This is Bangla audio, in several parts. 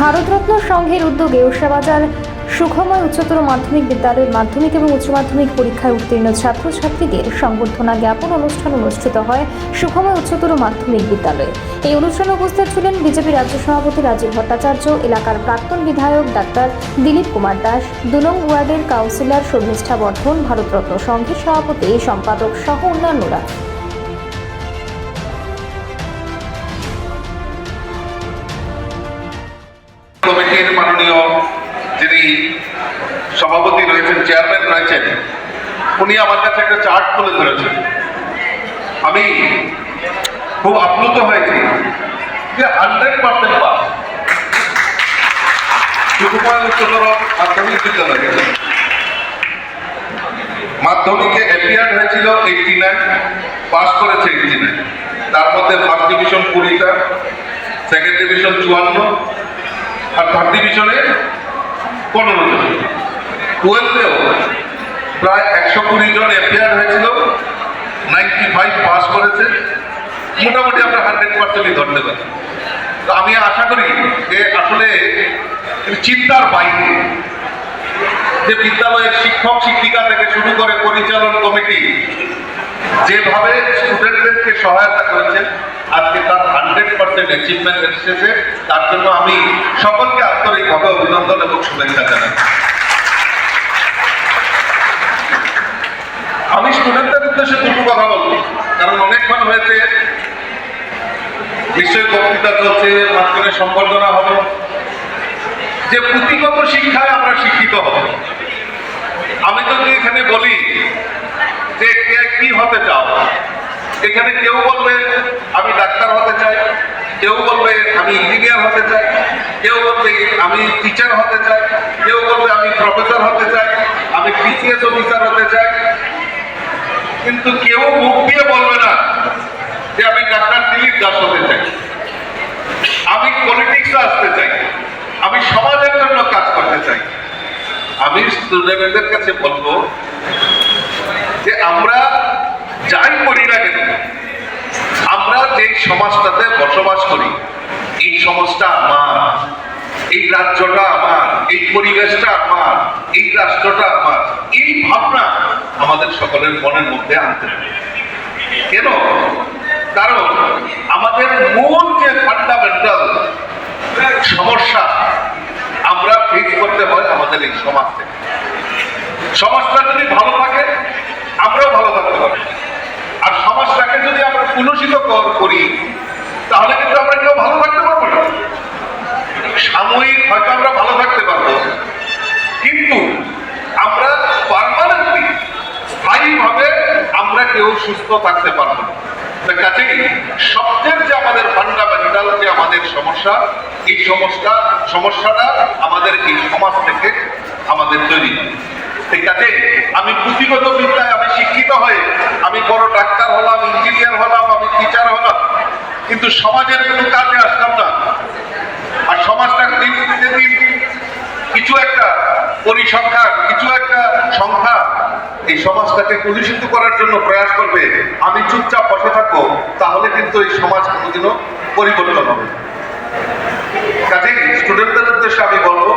ভারতরত্ন সংঘের উদ্যোগে উষাবাজার সুখময় উচ্চতর মাধ্যমিক বিদ্যালয়ের মাধ্যমিক এবং উচ্চ মাধ্যমিক পরীক্ষায় উত্তীর্ণ ছাত্রছাত্রীদের সংবর্ধনা জ্ঞাপন অনুষ্ঠান অনুষ্ঠিত হয় সুখময় উচ্চতর মাধ্যমিক বিদ্যালয়ে। এই অনুষ্ঠানে উপস্থিত ছিলেন বিজেপি রাজ্য সভাপতি রাজীব ভট্টাচার্য, এলাকার প্রাক্তন বিধায়ক ডাক্তার দিলীপ কুমার দাস দুলং ওয়ার্ডের কাউন্সিলর শর্মিষ্ঠা বর্ধন, ভারতরত্ন সংঘের সভাপতি, সম্পাদক সহ অন্যান্যরা। কমিটির মাননীয় যিনি সভাপতি রয়েছেন, চেয়ারম্যান রয়েছেন, উনি আমার কাছে একটা চার্ট তুলে ধরেছেন। আমি খুব আপ্লুত হয়েছি যে হান্ড্রেড পার্সেন্ট পাস। তার মধ্যে ফার্স্ট ডিভিশন কুড়িটা সেকেন্ড ডিভিশন চুয়ান্ন আর থার্ড ডিভিশনে পনেরো জন। টুয়েলভেও প্রায় একশো কুড়ি জন এফআইআর হয়েছিল নাইনটি ফাইভ পাস করেছে। মোটামুটি আমরা হান্ড্রেড পার্সেন্টই ধরতে পারি। তো আমি আশা করি যে আসলে চিন্তার বাইরে যে বিদ্যালয়ের শিক্ষক শিক্ষিকা থেকে শুরু করে পরিচালন কমিটি যেভাবে স্টুডেন্টদেরকে সহায়তা করেছেন, আজকে তার হান্ড্রেড পার্সেন্ট অ্যাচিভমেন্ট এসেছে। তার জন্য আমি সকলকে আন্তরিকভাবে অভিনন্দন এবং শুভেচ্ছা জানাই। আমি স্টুডেন্টদের উদ্দেশ্যে দুটো কথা বলব। কারণ অনেকক্ষণ হয়েছে, নিশ্চয়ই বক্তৃতা চলছে, মাঝখানে সম্বর্ধনা হবে। যে পুঁথিগত শিক্ষায় আমরা শিক্ষিত হব। আমি যদি এখানে বলি এখানে কেউ বলবে, আমি ডাক্তার হতে চাই। কেউ বলবে, আমি ইঞ্জিনিয়ার হতে চাই। কেউ বলবে, আমি টিচার হতে চাই। কেউ বলবে, আমি প্রফেসর হতে চাই। আমি বিসিএস অফিসার হতে চাই। কিন্তু কেউ মুখ দিয়ে বলবে না যে আমি ডাক্তার দিলীপ দাস হতে চাই। আমি পলিটিক্সে আসতে চাই। আমি সমাজের জন্য কাজ করতে চাই। আমি স্টুডেন্টদের কাছে বলব যে আমরা করি না কেন? আমরা যে সমাজটাতে বসবাস করি, এই সমাজটা আমার, এই রাজ্যটা আমার, এই পরিবেশটা আমার, এই রাষ্ট্রটা আমার, এই ভাবনা আমাদের সকলের মনের মধ্যে আনতে হবে। কেন? কারণ আমাদের মূল যে ফান্ডামেন্টাল সমস্যা আমরা ফেস করতে হয় আমাদের এই সমাজ থেকে। সমাজটা যদি ভালো থাকে, আমরাও ভালো থাকতে পারি আর সমাজটাকে কুলুষিত কর- তাহলে কিন্তু আমরা কেউ ভালো থাকতে পারব না। সাময়িক হয়তো আমরা ভালো থাকতে পারব। কিন্তু আমরা পারমানেন্টলি স্থায়ীভাবে আমরা কেউ সুস্থ থাকতে পারব না। কাজেই সবচেয়ে যে আমাদের ফান্ডামেন্টাল যে আমাদের সমস্যা, এই সমস্যা, সমস্যাটা আমাদের এই সমাজ থেকে আমাদের তৈরি আছে আমি পুঁথিগত বিদ্যায় আমি শিক্ষিত হয়ে আমি বড় ডাক্তার হলাম ইঞ্জিনিয়ার হলাম, আমি টিচার হলাম, কিন্তু সমাজের কোনো কাজে আসলাম না আর সমাজটা দিন দিন দিন কিছু একটা পরিসংখ্যান, কিছু একটা সংখ্যা এই সমাজটাকে কলুষিত করার জন্য প্রয়াস করবে আমি চুপচাপ বসে থাকব, তাহলে কিন্তু এই সমাজ কোনোদিনও পরিবর্তন হবে না। কাজেই স্টুডেন্টদের উদ্দেশ্যে আমি বলব,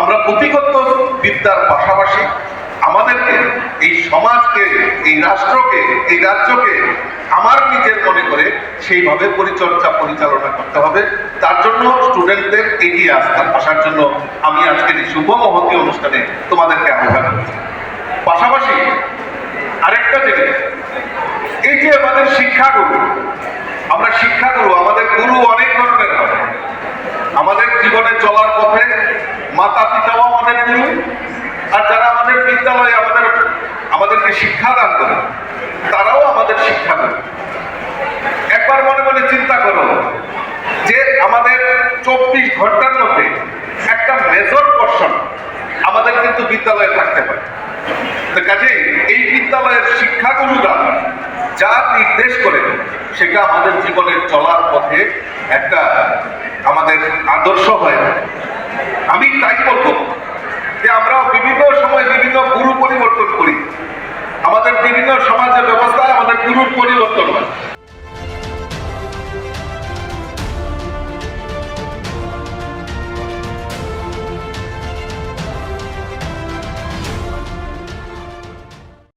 আমরা পুঁথিগত বিদ্যার পাশাপাশি আমাদেরকে এই সমাজকে এই রাষ্ট্রকে, এই রাজ্যকে আমার নিজের মনে করে সেইভাবে পরিচর্যা পরিচালনা করতে হবে। তার জন্য স্টুডেন্টদের এগিয়ে আসতে, আসার জন্য আমি আজকের এই শুভ মহতী অনুষ্ঠানে তোমাদেরকে আহ্বান পাশাপাশি আরেকটা জিনিস, এই যে আমাদের শিক্ষাগুরু, আমরা শিক্ষাগুরু, আমাদের গুরু অনেক ধরনের হয়। আমাদের জীবনে চলার পথে মাতা পিতাও আমাদের গুরু আর যারা আমাদের বিদ্যালয়ে আমাদের আমাদেরকে শিক্ষা দান করে, তারাও আমাদের শিক্ষা দেবে। একবার মনে মনে চিন্তা করো যে আমাদের চব্বিশ ঘণ্টার মধ্যে একটা মেজর পোর্শন আমাদের কিন্তু বিদ্যালয়ে থাকতে পারে। তো কাজেই এই বিদ্যালয়ের শিক্ষাগুরুরা যা নির্দেশ করে সেটা আমাদের জীবনের চলার পথে একটা আমাদের আদর্শ হয় আমি তাই বলব